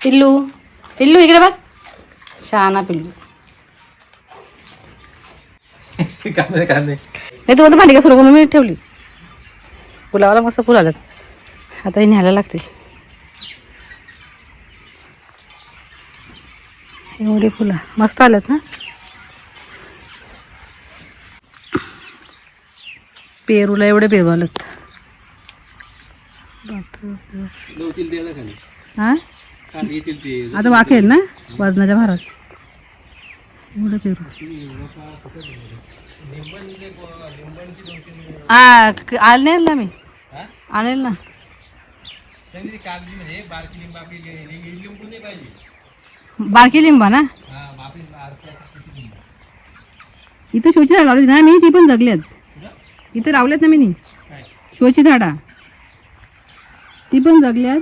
पिल्लू पिल्लू इकडे बघ शहाणा पिल्लू कांदे कांदे नाही तू आता भांडी का सुरू करून मी ठेवली फुलावाला मस्त फुल आलं आता हे न्यायला लागते एवढी फुलं मस्त आल्यात ना पेरूला एवढे पेरू आलेत हा येतील ते. आता वाकेल ना? वजनाच्या भारात. एवढं पेरू. हा क- आणेल ना मी? आणेल ना. त्यांनी ती कागदी म्हणजे बारकी लिंब आपली लि- लि- लिंबू नाही पाहिजे बारकी लिंबा ना? हा किती लिंब. इथं शोची झाड लावली. ना मी ती पण जगल्यात इथं लावल्यात ना मी नी. काय? शोची झाडा. ती पण जगल्यात.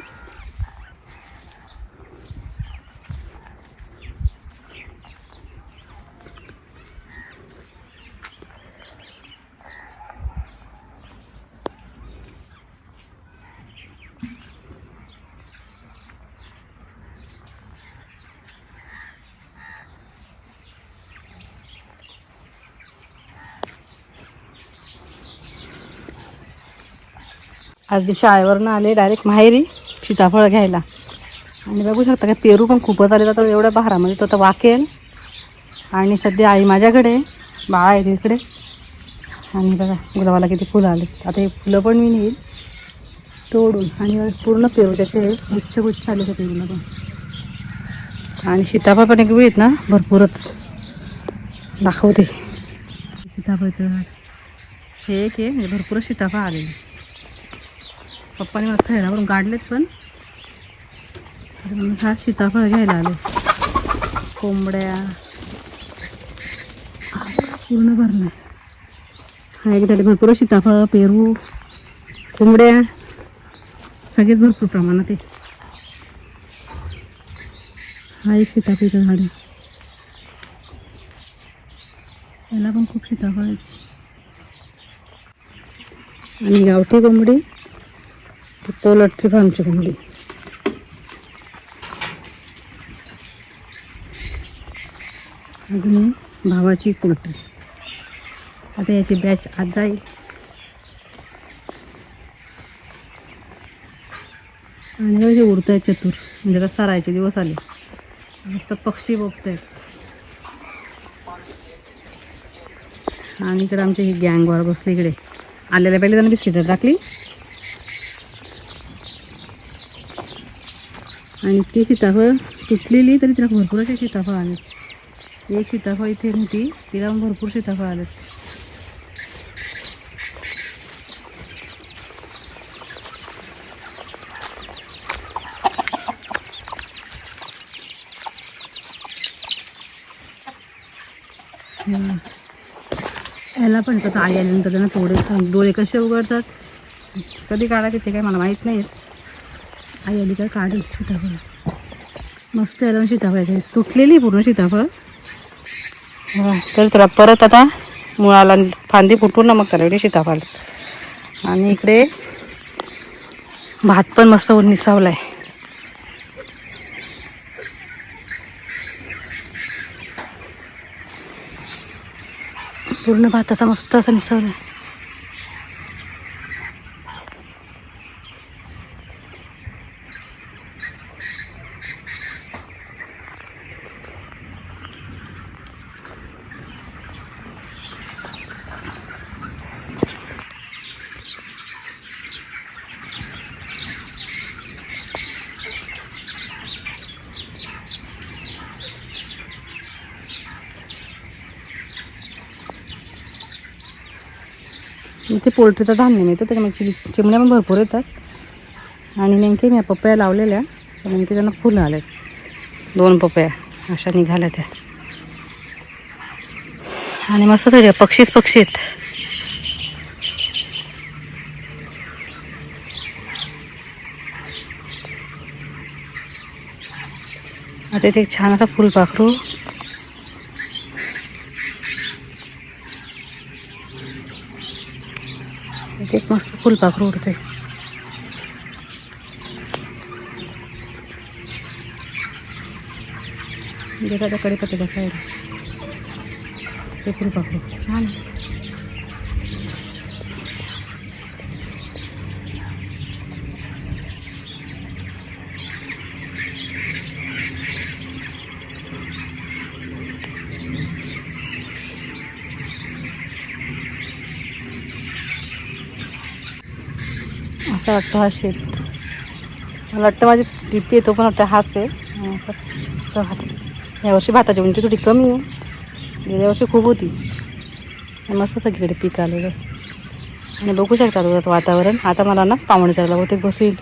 आज शाळेवरनं आले डायरेक्ट माहेरी सीताफळ घ्यायला. आणि बघू शकता का पेरू पण खूपच आलेला तर एवढ्या बहारामध्ये तो आता वाकेल आणि सध्या आई माझ्याकडे बाळा आहे तिकडे. आणि बघा गुलाबाला किती फुलं आले आता हे फुलं पण मी नेईल तोडून. आणि पूर्ण पेरूचे असे गुच्छ गुच्छ आले होते पेरूला पण आणि सीताफळ पण एक वेळीत ना भरपूरच. दाखवते. सीताफळचं हे एक आहे म्हणजे भरपूर सीताफळ आलेली. पप्पाने मला थैरावरून काढलेत पण. हा सीताफळ घ्यायला आलो. कोंबड्या. पूर्ण भरलं. हा एक भरपूर सीताफळ पेरू कोंबड्या. सगळेच भरपूर प्रमाणात आहे हा एक सीताफळीचं झाड आहे. याला पण खूप सीताफळ आहेत. आणि गावठी कोंबडी. पोलट्री फार्मची कोंबडी अजून भावाची पोल्ट्री आता याची बॅच आज जाईल आणि कसे हे उडत आहेत चतुर. म्हणजे आता सरायचे दिवस आले. मस्त पक्षी बघत आहेत आणि इकडे आमची ही गँगवर बसली इकडे. आलेल्या पहिले त्यांना बिस्किटं टाकली. आणि ती सीताफळ तुटलेली तरी तिला भरपूर असे सीताफळ आले. एक सीताफळ इथे होती तिला भरपूर सीताफळ आले. याला पण कसं आई आल्यानंतर त्यांना थोडे डोळे कसे उघडतात? कधी काढायचे ते काय मला माहीत नाही आई आली काय काढेल सीताफळ. मस्त आलं सीताफळ आहे तुटलेली पूर्ण सीताफळ. तर त्याला परत आता मुळाला फांदी फुटून ना मग त्याला सीताफळ. आणि इकडे भात पण मस्त निसावला आहे पूर्ण भाताचा मस्त असा निसावला आहे इथे पोल्ट्रीचं धान्य मिळतं त्याच्यामुळे चिम चिमण्या पण भरपूर येतात. आणि नेमके मी पपया लावलेल्या तर नेमके त्यांना फुलं आले दोन पपया अशा निघाल्या त्या. आणि मस्त तरी पक्षीच पक्षी आहेत. आता इथे एक छान असा फुलपाखरू इथे मस्त फुलपाखरू उडते म्हणजे कडे पत्ते बसायला ते फुलपाखरू. छान असं वाटतं हा शेत मला वाटतं माझी टिपी येतो पण वाटतं हाच आहे. असं भात यावर्षी भाताची उंची थोडी कमी आहे. गेल्या वर्षी खूप होती. मस्त सगळीकडे पीक आलेलं. आणि बघू शकता तुझं वातावरण. आता मला ना पाहुणे चालला बहुतेक बसेल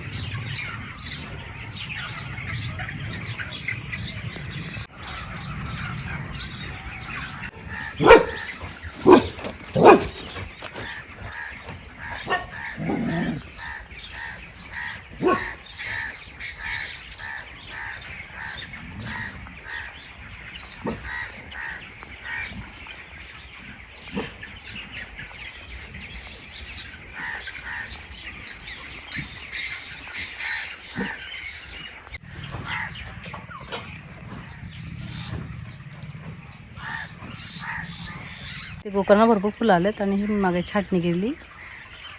ते गोकर्णला भरपूर फुलं आलेत आणि ही मागे छाटणी केली.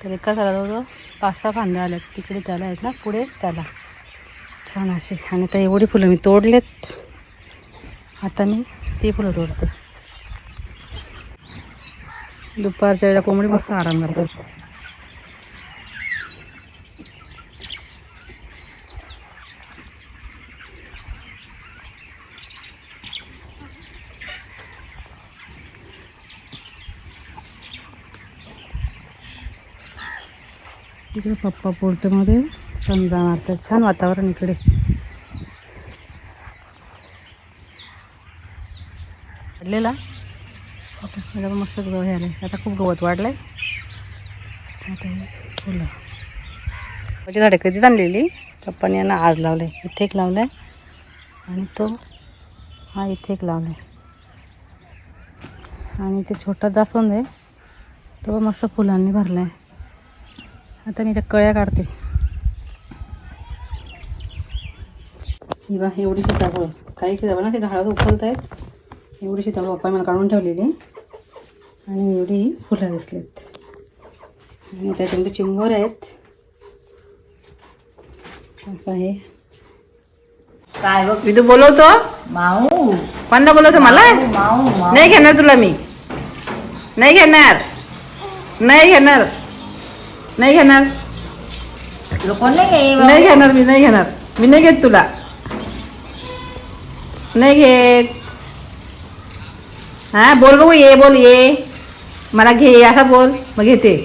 तर एका झाला जवळ पाच सहा फांद्या आल्यात. तिकडे त्याला आहेत ना पुढे त्याला. छान असे. आणि आता एवढी फुलं मी तोडलेत. आता मी ती फुलं तोडते. दुपारच्या वेळेला कोंबडी मस्त आराम करतात. इकडे पप्पा पोर्टमध्ये समजा मारतात. छान वातावरण इकडे. वाढलेला ओके मला पण मस्त हे आलं आता खूप गवत वाढलंय. आता फुलं. माझी झाडे कधीच आणलेली? पप्पाने यांना आज लावलंय. इथे एक लावलाय. आणि तो हा इथे एक लावलाय. आणि ते छोटा जास्वंद आहे. तो पण मस्त फुलांनी भरलाय. आता मी त्या कळ्या काढते. ही बा एवढी सीताफळ. काही सीताफळ ना ते झाडात उकलत आहेत एवढी सीताफळ पप्पा मला काढून ठेवलेली. आणि एवढी फुलं दिसलीत. आणि त्याच्यामध्ये चिंबोर आहेत. असं आहे. काय बघ मी तू बोलवतो? माऊ. कोणता बोलवतो मला? माऊ माऊ. नाही घेणार तुला मी. नाही घेणार. नाही घेणार. नाही घेणार. कोण नाही घेणार? मी नाही घेणार. मी नाही घेत तुला. नाही घेत. हा बोल बघू ये बोल ये. मला घे असा बोल. मग घेते.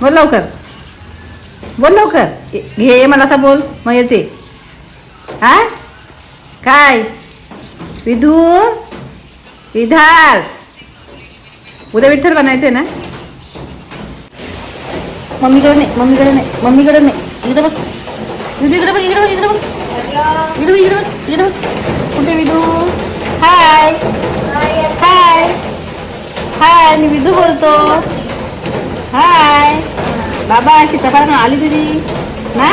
बोल लवकर. बोल लवकर. ये- घे ये मला असा बोल. मग येते. हा? काय? विधू? विधार उद्या विठ्ठल बनायचे ना? मम्मीकडे नाही मम्मीकडे नाही मम्मीकडे नाही इकडे बघ विधू इकडे बघ इकडे बघ इकडे बघ इकडे बघ इकडे बघ इकडे बघ कुठे विधू हाय हाय हाय मी विधू बोलतो हाय बाबा सीताफळ आली तुझी ना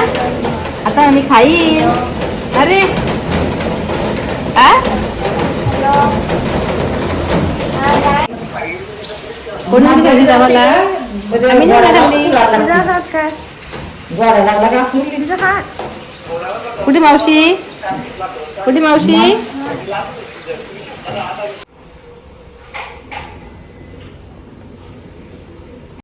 आता मी खाईन अरे आ कोण नव्हती जावाला आम्ही नाही खाल्ली कुठे मावशी कुठे मावशी